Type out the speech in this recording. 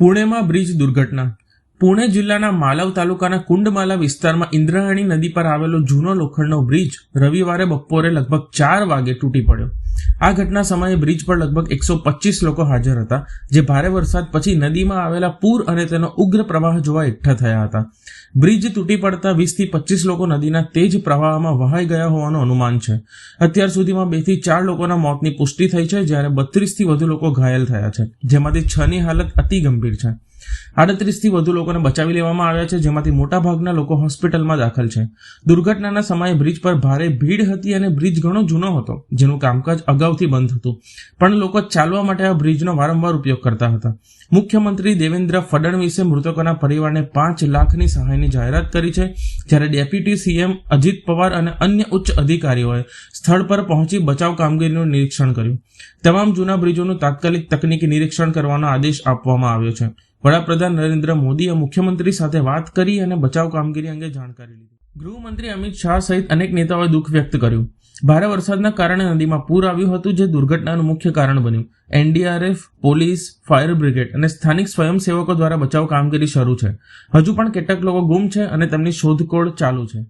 પુણેમાં બ્રિજ દુર્ઘટના. પુણે જિલ્લાના માલવ તાલુકાના કુંડમાલા વિસ્તારમાં ઇન્દ્રાયણી નદી પર આવેલો જૂનો લોખંડનો બ્રિજ રવિવારે બપોરે લગભગ ચાર વાગે તૂટી પડ્યો. આ ઘટના સમયે બ્રિજ પર લગભગ એકસો પચીસ લોકો હાજર હતા, જે ભારે વરસાદ પછી નદીમાં આવેલા પૂર અને તેનો ઉગ્ર પ્રવાહ જોવા એકઠા થયા હતા. બ્રિજ તૂટી પડતા વીસથી પચીસ લોકો નદીના તેજ પ્રવાહમાં વહાઈ ગયા હોવાનું અનુમાન છે. અત્યાર સુધીમાં બેથી ચાર લોકોના મોતની પુષ્ટિ થઈ છે, જ્યારે બત્રીસથી વધુ લોકો ઘાયલ થયા છે, જેમાંથી છની હાલત અતિ ગંભીર છે. આડત્રીસથી વધુ લોકોને બચાવી લેવામાં આવ્યા છે, જેમાંથી મોટાભાગના લોકો હોસ્પિટલમાં દાખલ છે. દુર્ઘટનાના સમયે બ્રિજ પર ભારે ભીડ હતી અને બ્રિજ ઘણો જૂનો હતો, જેનું કામકાજ અગાઉથી બંધ હતું. પણ લોકો ચાલવા માટે આ બ્રિજનો વારંવાર ઉપયોગ કરતા હતા. મુખ્યમંત્રી દેવેન્દ્ર ફડણવીસે મૃતકોના પરિવારને પાંચ લાખની સહાયની જાહેરાત કરી છે, જ્યારે ડેપ્યુટી સીએમ અજીત પવાર અને અન્ય ઉચ્ચ અધિકારીઓએ સ્થળ પર પહોંચી બચાવ કામગીરીનું નિરીક્ષણ કર્યું. તમામ જૂના બ્રિજોનું તાત્કાલિક તકનીકી નિરીક્ષણ કરવાનો આદેશ આપવામાં આવ્યો છે. વડાપ્રધાન નરેન્દ્ર મોદીએ મુખ્યમંત્રી સાથે વાત કરી અને બચાવ કામગીરી અંગે જાણકારી લીધી. ગૃહમંત્રી અમિત શાહ સહિત અનેક નેતાઓએ દુઃખ વ્યક્ત કર્યું. ભારે વરસાદના કારણે નદીમાં પૂર આવ્યું હતું, જે દુર્ઘટનાનું મુખ્ય કારણ બન્યું. એનડીઆરએફ, પોલીસ, ફાયર બ્રિગેડ અને સ્થાનિક સ્વયંસેવકો દ્વારા બચાવ કામગીરી શરૂ છે. હજુ પણ કેટલાક લોકો ગુમ છે અને તેમની શોધખોળ ચાલુ છે.